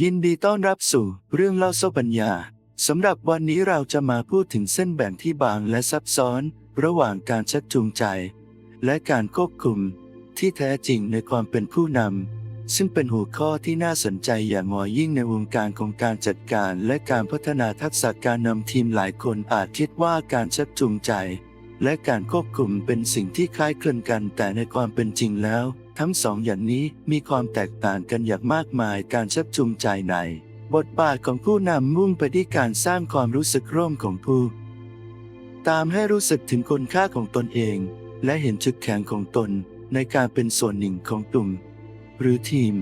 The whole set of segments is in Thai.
ยินดีต้อนรับสู่เรื่องเล่าโซปัญญาสำหรับวันนี้เราจะมาพูดถึงเส้นแบ่งที่บางและซับซ้อน ระหว่างการชักจูงใจ และการควบคุม ที่แท้จริงในความเป็นผู้นำซึ่งเป็นหัวข้อที่น่าสนใจอย่างงอยิ่งในวงการของการจัดการ และการพัฒนาทักษะการนำทีมหลายคนอาจคิดว่าการชักจูงใจ และการควบคุมเป็นสิ่งที่คล้ายคลึงกัน แต่ในความเป็นจริงแล้ว ทั้งสองอย่างนี้มีความแตกต่างกันอย่างมากมายการชักจูงใจใน บทบาทของผู้นำมุ่งไปที่การสร้างความรู้สึกร่วมของผู้ ตามให้รู้สึกถึงคุณค่าของตนเอง และเห็นจุดแข็งของตนในการเป็นส่วนหนึ่งของกลุ่ม หรือทีม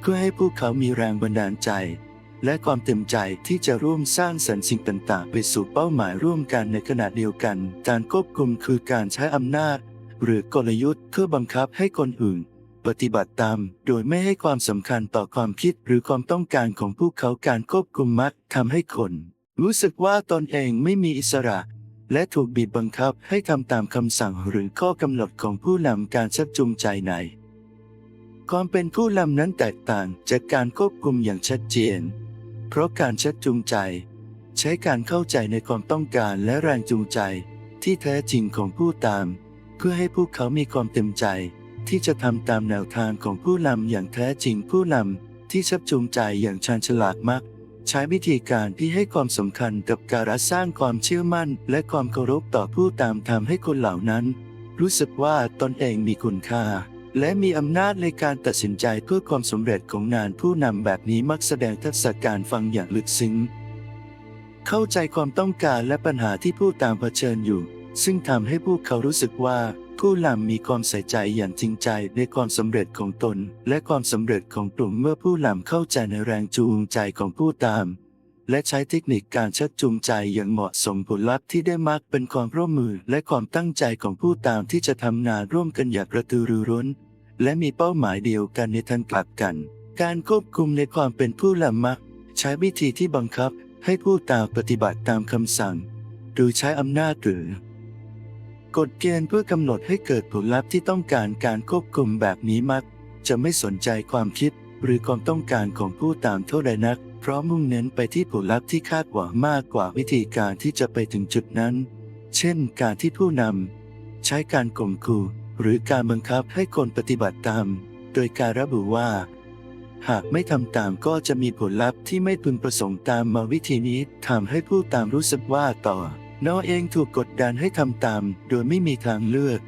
เพื่อให้พวกเขามีแรงบันดาลใจ และความเต็มใจที่จะร่วมสร้างสรรค์สิ่งต่างๆ ไปสู่เป้าหมายร่วมกันในขณะเดียวกัน การควบคุมคือการใช้อำนาจ หรือกลยุทธ์เพื่อบังคับให้คนอื่น ปฏิบัติตาม โดยไม่ให้ความสำคัญต่อความคิดหรือความต้องการของพวกเขาการควบคุมมักทำให้คน รู้สึกว่าตนเองไม่มีอิสระและถูกบีบบังคับให้ทำตามคำสั่งหรือข้อกำหนดของผู้นำการชักจูงใจในความเป็นผู้นำนั้นแตกต่างจากการควบคุมอย่างชัดเจน เพราะการชักจูงใจ ใช้การเข้าใจในความต้องการและแรงจูงใจ ที่แท้จริงของผู้ตาม เพื่อให้พวกเขามีความเต็มใจ ที่จะทำตามแนวทางของผู้นำอย่างแท้จริงผู้นำที่ชักจูงใจอย่างชาญฉลาดมักใช้วิธีการที่ให้ความสำคัญกับการสร้างความเชื่อมั่น และความเคารพต่อผู้ตามทำให้คนเหล่านั้น รู้สึกว่าตนเองมีคุณค่า และมีอำนาจในการตัดสินใจเพื่อความสำเร็จของงานผู้นำแบบนี้มักแสดงทักษะการฟังอย่างลึกซึ้ง เข้าใจความต้องการและปัญหาที่ผู้ตามเผชิญอยู่ ซึ่งทำให้พวกเขารู้สึกว่าผู้นำมีความใส่ใจอย่างจริงใจในความสำเร็จของตน และความสำเร็จของกลุ่มเมื่อผู้นำเข้าใจในแรงจูงใจของผู้ตาม และใช้เทคนิคการชักจูงใจอย่างเหมาะสมผลลัพธ์ที่ได้มักเป็นความร่วมมือและความตั้งใจของผู้ตามที่จะทำงานร่วมกันอย่างกระตือรือร้น และมีเป้าหมายเดียวกันในทางกลับกัน การควบคุมในความเป็นผู้นำมัก ใช้วิธีที่บังคับให้ผู้ตามปฏิบัติตามคำสั่งหรือใช้อำนาจหรือ กฎเกณฑ์เพื่อกำหนดให้เกิดผลลัพธ์ที่ต้องการการควบคุมแบบนี้มัก จะไม่สนใจความคิดหรือความต้องการของผู้ตามเท่าใดนัก เพราะมุ่งเน้นไปที่ผลลัพธ์ที่คาดหวังมากกว่าวิธีการที่จะไปถึงจุดนั้น เช่น การที่ผู้นำใช้การข่มขู่ หรือการบังคับให้คนปฏิบัติตาม โดยการระบุว่า หากไม่ทำตามก็จะมีผลลัพธ์ที่ไม่พึงประสงค์ตามมาวิธีนี้ทำให้ผู้ตามรู้สึกว่าต่อนอเองถูกกดดันให้ทำตาม โดยไม่มีทางเลือก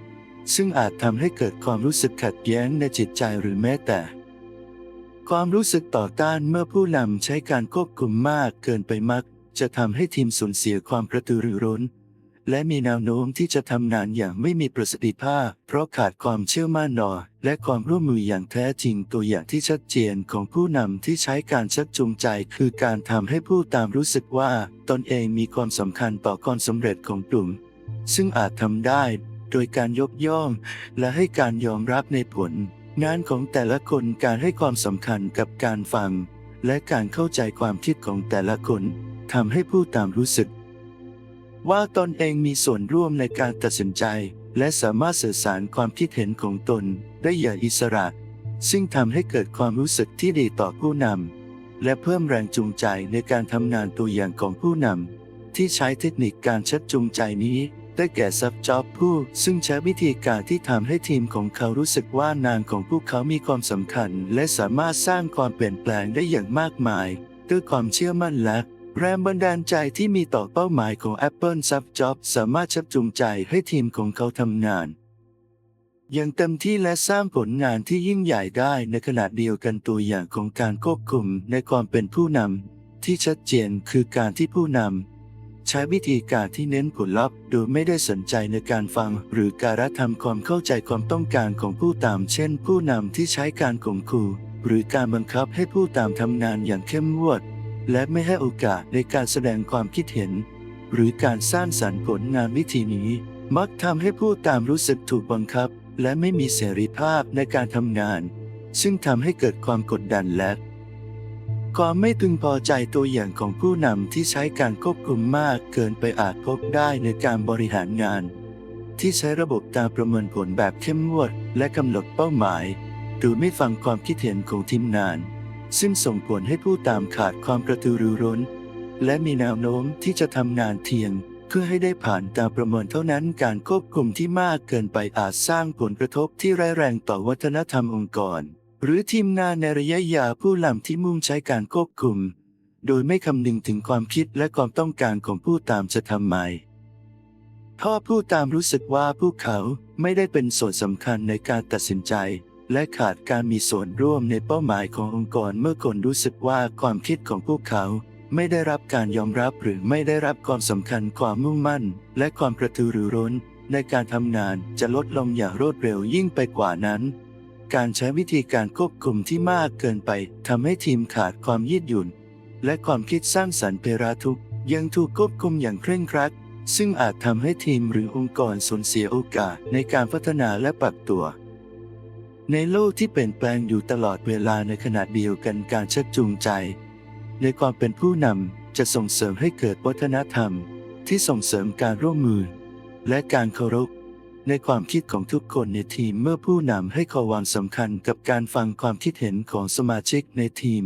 ซึ่งอาจทำให้เกิดความรู้สึกขัดแย้งในจิตใจหรือแม้แต่ ความรู้สึกต่อต้านเมื่อผู้นำใช้การควบคุมมากเกินไปมัก จะทำให้ทีมสูญเสียความกระตือรือร้น และมีแนวโน้มที่จะทำงานอย่างไม่มีประสิทธิภาพ เพราะขาดความเชื่อมั่นนอและความร่วมมืออย่างแท้จริงตัวอย่างที่ชัดเจนของผู้นำที่ใช้การชักจูงใจ คือการทำให้ผู้ตามรู้สึกว่า ตนเองมีความสำคัญต่อความสำเร็จของกลุ่ม ซึ่งอาจทำได้ โดยการยกย่องและให้การยอมรับในผล งานของแต่ละคนการให้ความสำคัญกับการฟัง และการเข้าใจความคิดของแต่ละคนทำให้ผู้ตามรู้สึก ว่าตนเองมีส่วนร่วมในการตัดสินใจ และสามารถสื่อสารความคิดเห็นของตนได้อย่างอิสระ ซึ่งทำให้เกิดความรู้สึกที่ดีต่อผู้นำและเพิ่มแรงจูงใจในการทำงานตัวอย่างของผู้นำที่ใช้เทคนิคการชักจูงใจนี้ได้แก่ซับจ็อบผู้ซึ่งใช้วิธีการที่ทำให้ทีมของเขารู้สึกว่านางของพวกเขามีความสำคัญ และสามารถสร้างความเปลี่ยนแปลงได้อย่างมากมาย ด้วยความเชื่อมั่นและ แรงบันดาลใจที่มีต่อเป้าหมายของ Apple s u b Job สามารถชักจูงใจให้ทีมของเขาทำงาน อย่างเต็มที่และสร้างผลงานที่ยิ่งใหญ่ได้ในขณะเดียวกันตัวอย่างของการควบคุมในความเป็นผู้นำที่ชัดเจนคือการที่ผู้นำใช้วิธีการที่เน้นผลลัพธ์โดยไม่ได้สนใจในการฟัง หรือการทำความเข้าใจความต้องการของผู้ตาม เช่น ผู้นำที่ใช้การข่มขู่หรือการบังคับให้ผู้ตามทำงานอย่างเข้มงวด และไม่ให้โอกาสในการแสดงความคิดเห็น หรือการสร้างสรรค์ผลงานวิธีนี้ มักทำให้ผู้ตามรู้สึกถูกบังคับ และไม่มีเสรีภาพในการทำงาน ซึ่งทำให้เกิดความกดดันและความไม่พึงพอใจตัวอย่างของผู้นำที่ใช้การควบคุมมากเกินไปอาจพบได้ในการบริหารงาน ที่ใช้ระบบการประเมินผลแบบเข้มงวด และกำหนดเป้าหมาย หรือไม่ฟังความคิดเห็นของทีมงาน ซึ่งส่งผลให้ผู้ตามขาดความกระตือรือร้น และมีแนวโน้มที่จะทำงานเทียง เพื่อให้ได้ผ่านการประเมินเท่านั้นการควบคุมที่มากเกินไปอาจสร้างผลกระทบที่ร้ายแรงต่อวัฒนธรรมองค์กร หรือทีมงานในระยะยาวผู้นำที่มุ่งใช้การควบคุม โดยไม่คำนึงถึงความคิดและความต้องการของผู้ตามจะทำไมพ่อผู้ตามรู้สึกว่าพวกเขาไม่ได้เป็นส่วนสำคัญในการตัดสินใจ และขาดการมีส่วนร่วมในเป้าหมายขององค์กรเมื่อคนรู้สึกว่าความคิดของพวกเขาไม่ได้รับการยอมรับหรือไม่ได้รับความสำคัญความมุ่งมั่น และความกระตือรือร้น ในการทำงานจะลดลงอย่างรวดเร็วยิ่งไปกว่านั้น การใช้วิธีการควบคุมที่มากเกินไปทำให้ทีมขาดความยืดหยุ่น และความคิดสร้างสรรค์เพราทุก ยังถูกควบคุมอย่างเคร่งครัดซึ่งอาจทำให้ทีมหรือองค์กรสูญเสียโอกาสในการพัฒนาและปรับตัว ในโลกที่เปลี่ยนแปลงอยู่ตลอดเวลาในขณะเดียวกันการชักจูงใจ ในความเป็นผู้นำจะส่งเสริมให้เกิดวัฒนธรรม ที่ส่งเสริมการร่วมมือ และการเคารพในความคิดของทุกคนในทีมเมื่อผู้นำให้ความสำคัญกับการฟังความคิดเห็นของสมาชิกในทีม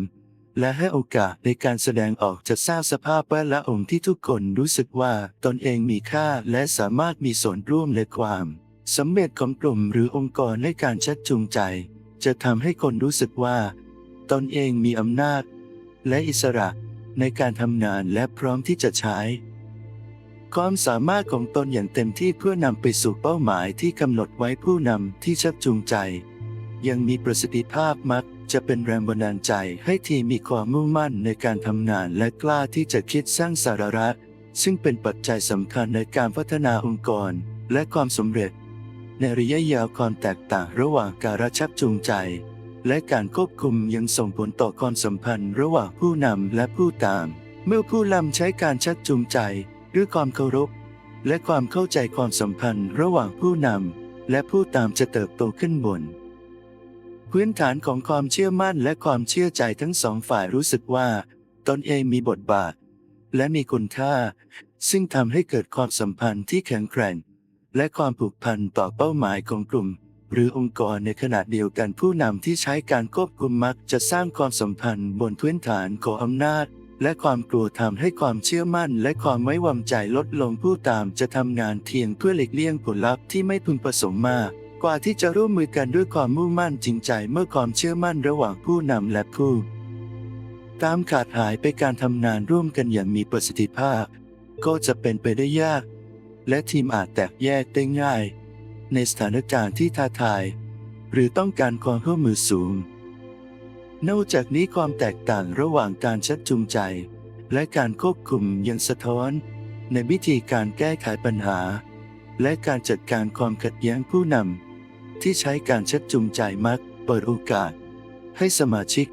และให้โอกาสในการแสดงออกจะสร้างสภาพแวดล้อมที่ทุกคนรู้สึกว่าตนเองมีค่าและสามารถมีส่วนร่วมในความ สำเร็จของกลุ่มหรือองค์กรในการชักจูงใจ จะทำให้คนรู้สึกว่า ตนเองมีอำนาจ และอิสระในการทำงานและพร้อมที่จะใช้ ความสามารถของตนอย่างเต็มที่เพื่อนำไปสู่เป้าหมายที่กำหนดไว้ผู้นำที่ชักจูงใจ ยังมีประสิทธิภาพมักจะเป็นแรงบันดาลใจให้ทีมมีความมุ่งมั่นในการทำงานและกล้าที่จะคิดสร้างสาระซึ่งเป็นปัจจัยสำคัญในการพัฒนาองค์กรและความสำเร็จ ในระยะยาวความแตกต่างระหว่างการชักจูงใจ และการควบคุมยังส่งผลต่อความสัมพันธ์ระหว่างผู้นำและผู้ตาม เมื่อผู้นำใช้การชักจูงใจด้วยความเคารพ และความเข้าใจความสัมพันธ์ระหว่างผู้นำและผู้ตามจะเติบโตขึ้นบน พื้นฐานของความเชื่อมั่นและความเชื่อใจทั้งสองฝ่ายรู้สึกว่า ตนเองมีบทบาท และมีคุณค่า ซึ่งทำให้เกิดความสัมพันธ์ที่แข็งแกร่ง และความผูกพันต่อเป้าหมายของกลุ่ม หรือองค์กรในขณะเดียวกันผู้นำที่ใช้การควบคุมมักจะสร้างความสัมพันธ์บนพื้นฐานของอำนาจ และความกลัวทำให้ความเชื่อมั่น และความไว้วางใจลดลงผู้ตามจะทำงานเทียงเพื่อหลีกเลี่ยงผลลัพธ์ที่ไม่พึงประสงค์มากกว่าที่จะร่วมมือกันด้วยความมุ่งมั่นจริงใจเมื่อความเชื่อมั่นระหว่างผู้นำและผู้ ตามขาดหายไปการทำงานร่วมกันอย่างมีประสิทธิภาพ ก็จะเป็นไปได้ยาก และทีมอาจแตกแยกได้ง่าย ในสถานการณ์ที่ท้าทาย หรือต้องการความร่วมมือสูง นอกจากนี้ความแตกต่างระหว่างการชักจูงใจ และการควบคุมยังสะท้อน ในวิธีการแก้ไขปัญหา และการจัดการความขัดแย้งผู้นำที่ใช้การชักจูงใจมักเปิดโอกาส ให้สมาชิก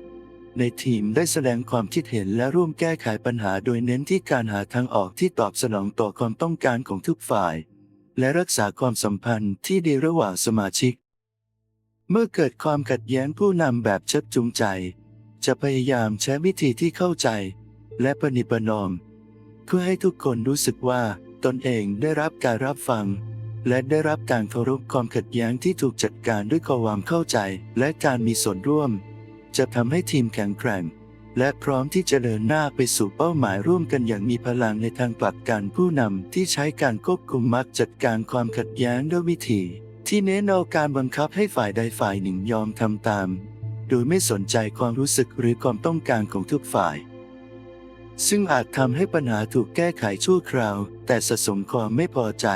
ในทีมได้แสดงความคิดเห็นและร่วมแก้ไขปัญหาโดยเน้นที่การหาทางออกที่ตอบสนองต่อความต้องการของทุกฝ่าย และรักษาความสัมพันธ์ที่ดีระหว่างสมาชิก เมื่อเกิดความขัดแย้งผู้นำแบบชักจูงใจ จะพยายามใช้วิธีที่เข้าใจ และประนิประนอม เพื่อให้ทุกคนรู้สึกว่าตนเองได้รับการรับฟัง และได้รับการเคารพความขัดแย้งที่ถูกจัดการด้วยความเข้าใจและการมีส่วนร่วม จะทำให้ทีมแข็งแกร่ง และพร้อมที่จะเดินหน้าไปสู่เป้าหมายร่วมกันอย่างมีพลังในทางกลับกันผู้นำที่ใช้การควบคุมมักจัดการความขัดแย้งด้วยวิธี ที่เน้นเอาการบังคับให้ฝ่ายใดฝ่ายหนึ่งยอมทำตาม โดยไม่สนใจความรู้สึกหรือความต้องการของทุกฝ่าย ซึ่งอาจทำให้ปัญหาถูกแก้ไขชั่วคราว แต่สะสมความไม่พอใจ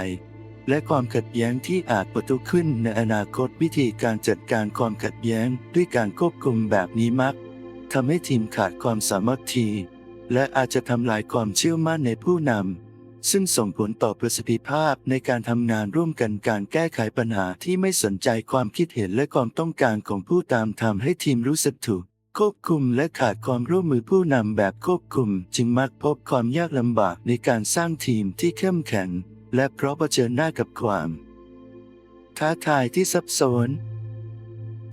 และความขัดแย้งที่อาจปะทุขึ้นในอนาคตวิธีการจัดการความขัดแย้งด้วยการควบคุมแบบนี้มักทำให้ทีมขาดความสามัคคีและอาจจะทำลายความเชื่อมั่นในผู้นำซึ่งส่งผลต่อประสิทธิภาพในการทำงานร่วมกันการแก้ไขปัญหาที่ไม่สนใจความคิดเห็นและความต้องการของผู้ตามทำให้ทีมรู้สึกถูกควบคุมและขาดความร่วมมือผู้นำแบบควบคุม จึงมักพบความยากลำบากในการสร้างทีมที่เข้มแข็ง และเพราะเผชิญหน้ากับความ ท้าทายที่ซับซ้อน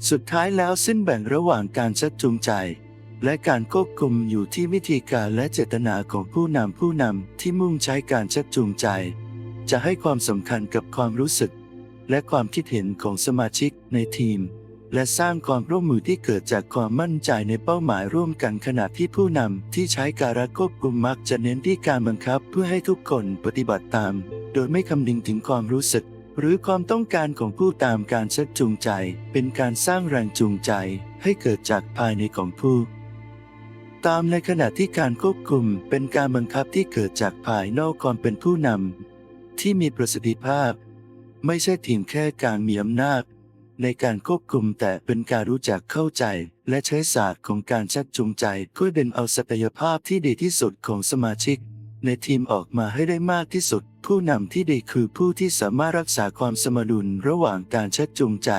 สุดท้ายแล้วเส้นแบ่งระหว่างการชักจูงใจ และการควบคุมอยู่ที่วิธีการและเจตนาของผู้นำผู้นำที่มุ่งใช้การชักจูงใจ จะให้ความสำคัญกับความรู้สึก และความคิดเห็นของสมาชิกในทีม และสร้างความร่วมมือที่เกิดจากความมั่นใจในเป้าหมายร่วมกันขณะที่ผู้นำที่ใช้การควบคุมมักจะเน้นที่การบังคับเพื่อให้ทุกคนปฏิบัติตาม โดยไม่คำนึงถึงความรู้สึก หรือความต้องการของผู้ตามการชักจูงใจ เป็นการสร้างแรงจูงใจ ให้เกิดจากภายในของผู้ตามในขณะที่การควบคุมเป็นการบังคับที่เกิดจากภายนอกความเป็นผู้นำที่มีประสิทธิภาพ ไม่ใช่เพียงแค่การมีอำนาจ ในการควบคุมแต่เป็นการรู้จักเข้าใจ และใช้ศาสตร์ของการชักจูงใจเพื่อเด่นเอาศักยภาพที่ดีที่สุดของสมาชิก ในทีมออกมาให้ได้มากที่สุด ผู้นำที่ดีคือผู้ที่สามารถรักษาความสมดุลระหว่างการชักจูงใจ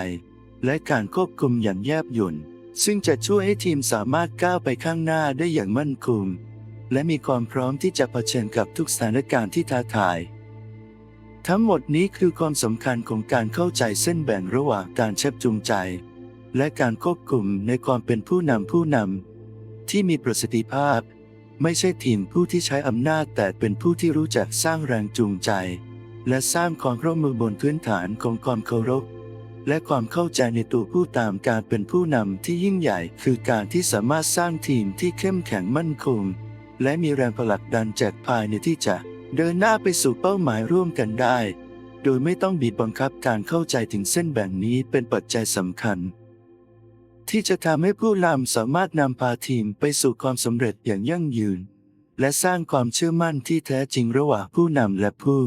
และการควบคุมอย่างแยบยลซึ่งจะช่วยให้ทีมสามารถก้าวไปข้างหน้าได้อย่างมั่นคงและมีความพร้อมที่จะเผชิญกับทุกสถานการณ์ที่ท้าทาย ทั้งหมดนี้คือความสำคัญของการเข้าใจเส้นแบ่งระหว่างการเชักจูงใจ และการควบคุมในความเป็นผู้นำผู้นำที่มีประสิทธิภาพ ไม่ใช่ทีมผู้ที่ใช้อำนาจแต่เป็นผู้ที่รู้จักสร้างแรงจูงใจ และสร้างความร่วมมือบนพื้นฐานของความเคารพ และความเข้าใจในตัวผู้ตามการเป็นผู้นำที่ยิ่งใหญ่ คือการที่สามารถสร้างทีมที่เข้มแข็งมั่นคง และมีแรงผลักดันจากภายในที่จะ เดินหน้าไปสู่เป้าหมายร่วมกันได้ โดยไม่ต้องบีบบังคับการเข้าใจถึงเส้นแบ่งนี้เป็นปัจจัยสำคัญ ที่จะทำให้ผู้นำสามารถนำพาทีมไปสู่ความสำเร็จอย่างยั่งยืน และสร้างความเชื่อมั่นที่แท้จริงระหว่างผู้นำและผู้